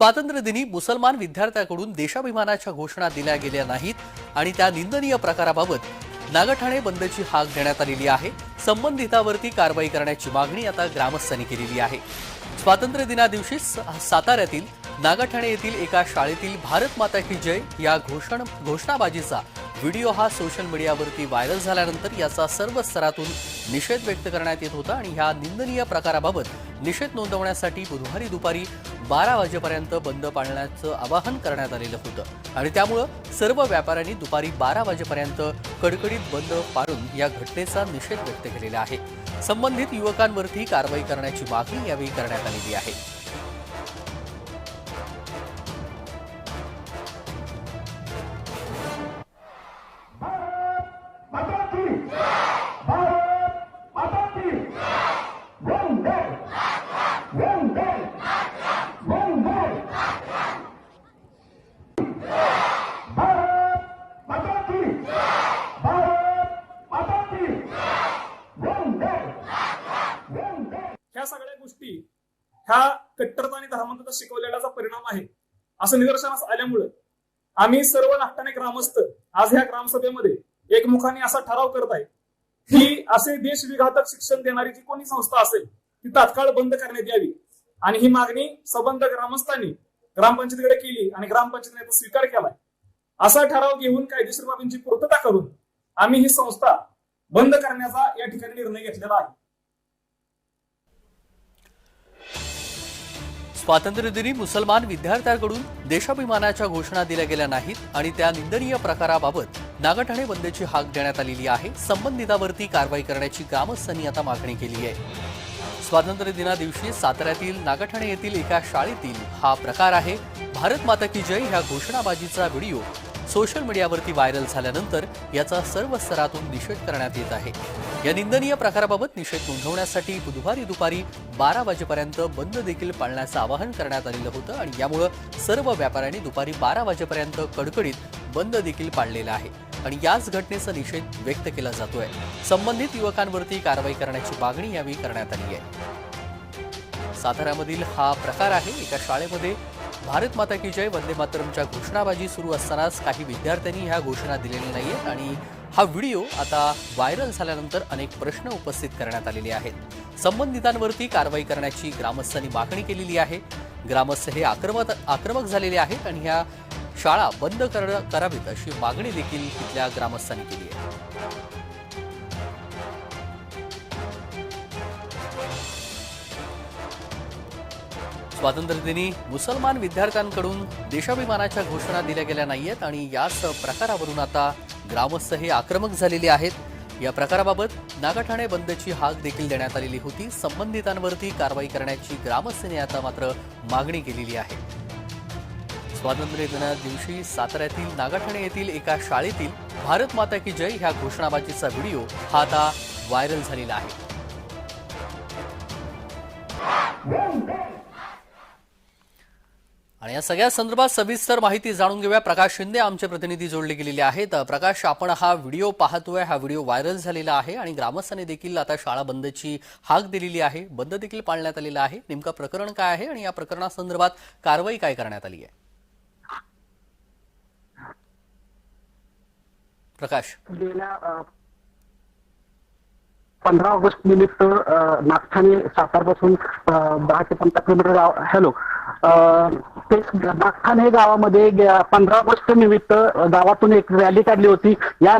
स्वातंत्र्यदिनी मुसलमान विद्यार्थ्याकडून देशाभिमानाच्या घोषणा दिल्या गेल्या नाहीत आणि त्या निंदनीय प्रकाराबाबत नागठाणे बंदची हाक देण्यात आलेली आहे. संबंधितावरती कारवाई करण्याची मागणी आता ग्रामस्थांनी केलेली आहे. स्वातंत्र्य दिना दिवशी साताऱ्यातील नागठाणे येथील एका शाळेतील भारत माता की जय या घोषण घोषणाबाजीचा व्हिडिओ हा सोशल मीडियावरती व्हायरल झाल्यानंतर याचा सर्व स्तरातून निषेध व्यक्त करण्यात येत होता आणि ह्या निंदनीय प्रकाराबाबत निषेध नोंदवण्यासाठी बुधवारी दुपारी बारा वाजेपर्यंत बंद पाळण्याचं आवाहन करण्यात आलेलं होतं. आणि त्यामुळं सर्व व्यापाऱ्यांनी दुपारी बारा वाजेपर्यंत कडकडीत बंद पाळून या घटनेचा निषेध व्यक्त केलेला आहे. संबंधित युवकांवरती कारवाई करण्याची मागणी यावेळी करण्यात आलेली आहे. ह्या कट्टरता आणि धर्मांतरता शिकवलेल्याचा परिणाम आहे. असं निदर्शनास आल्यामुळं आम्ही सर्व नाट्याने ग्रामस्थ आज ह्या ग्रामसभेमध्ये एकमुखाने असा ठराव करत आहे की असे देश विघातक शिक्षण देणारी जी कोणी संस्था असेल ती तात्काळ बंद करण्यात यावी. आणि ही मागणी संबंध ग्रामस्थांनी ग्रामपंचायतीकडे केली आणि ग्रामपंचायतीने याचा स्वीकार केलाय. असा ठराव घेऊन कायदेशीर बाबींची पूर्तता करून आम्ही ही संस्था बंद करण्याचा या ठिकाणी निर्णय घेतलेला आहे. स्वातंत्र्यदिनी मुसलमान विद्यार्थ्यांकडून देशाभिमानाच्या घोषणा दिल्या गेल्या नाहीत आणि त्या निंदनीय प्रकाराबाबत नागठाणे बंदची हाक देण्यात आलेली आहे. संबंधितावरती कारवाई करण्याची ग्रामस्थांनी आता मागणी केली आहे. स्वातंत्र्य दिना दिवशी साताऱ्यातील नागठाणे येथील एका शाळेतील हा प्रकार आहे. भारत माता की जय ह्या घोषणाबाजीचा व्हिडिओ सोशल मीडियावरती व्हायरल झाल्यानंतर याचा सर्व स्तरातून निषेध करण्यात येत आहे. या निंदनीय प्रकाराबाबत निषेध नोंदवण्यासाठी बुधवारी दुपारी बारा वाजेपर्यंत बंद देखील पाळण्याचं आवाहन करण्यात आलेलं होतं आणि यामुळं सर्व व्यापाऱ्यांनी दुपारी बारा वाजेपर्यंत कडकडीत बंद देखील पाळलेला आहे. आणि याच घटनेचा निषेध व्यक्त केला जातोय. संबंधित युवकांवरती कारवाई करण्याची मागणी यावेळी करण्यात आली आहे. साताऱ्यामधील हा प्रकार आहे. एका शाळेमध्ये भारत माता की जय वंदे मातरमच्या घोषणाबाजी सुरू असतानाच काही विद्यार्थ्यांनी ह्या घोषणा दिलेल्या नाहीयेत आणि हा व्हिडिओ आता व्हायरल झाल्यानंतर अनेक प्रश्न उपस्थित करण्यात आलेले आहेत. संबंधितांवरती कारवाई करण्याची ग्रामस्थांनी मागणी केलेली आहे. ग्रामस्थ हे आक्रमक आक्रमक झालेले आहेत आणि ह्या शाळा बंद करावीत अशी मागणी देखील तिथल्या ग्रामस्थांनी केली आहे. स्वातंत्र्यदिनी मुसलमान विद्यार्थ्यांकडून देशाभिमानाच्या घोषणा दिल्या गेल्या नाहीयेत आणि याच प्रकारावरून आता ग्रामस्थ हे आक्रमक झालेले आहेत. या प्रकाराबाबत नागाठाणे बंदची हाक देखील देण्यात आलेली होती. संबंधितांवरती कारवाई करण्याची ग्रामस्थांनी आता मात्र मागणी केलेली आहे. स्वातंत्र्य दिना दिवशी साताऱ्यातील नागाठाणे येथील एका शाळेतील भारत माता की जय ह्या घोषणाबाजीचा व्हिडिओ हा आता व्हायरल झालेला आहे. आणि या सगळ्या संदर्भात सविस्तर माहिती जाणून घेऊया. प्रकाश शिंदे आमचे प्रतिनिधी जोडले गेलेले आहेत. प्रकाश आपण हा व्हिडिओ पाहतोय. हा व्हिडिओ व्हायरल झालेला आहे आणि ग्रामस्थांनी देखील आता शाळा बंदची हाक दिलेली आहे. बंद देखील पाळण्यात आलेला आहे. नेमकं प्रकरण काय आहे आणि या प्रकरणासंदर्भात कारवाई काय करण्यात आली आहे? प्रकाश. गेल्या पंधरा ऑगस्ट निमित्त नागठाणे सातारपासून दहा ते पंधरा किलोमीटर हॅलो ते हे गावामध्ये पंधरा ऑगस्ट निमित्त गावातून एक रॅली काढली होती. या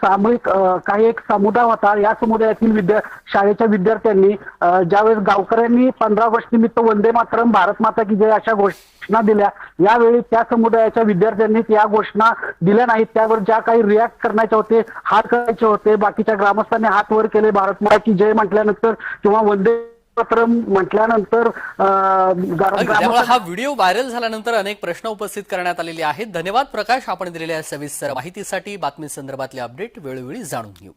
सामूहिक काही एक समुदाय होता. या समुदायातील विद्या शाळेच्या विद्यार्थ्यांनी ज्यावेळेस गावकऱ्यांनी पंधरा ऑगस्ट निमित्त वंदे मातरम भारत माता की जय अशा घोषणा दिल्या यावेळी त्या समुदायाच्या विद्यार्थ्यांनी त्या घोषणा दिल्या नाहीत. त्यावर ज्या काही रिॲक्ट करण्याचे होते हात करायचे होते बाकीच्या ग्रामस्थांनी हात वर केले भारत माता की जय म्हटल्यानंतर किंवा वंदे मातरम म्हटल्यानंतर हा व्हिडिओ व्हायरल झाल्यानंतर अनेक प्रश्न उपस्थित करण्यात आलेले आहेत. धन्यवाद प्रकाश आपण दिलेल्या सविस्तर माहितीसाठी बातमी संदर्भातले अपडेट वेळोवेळी जाणून घेऊ.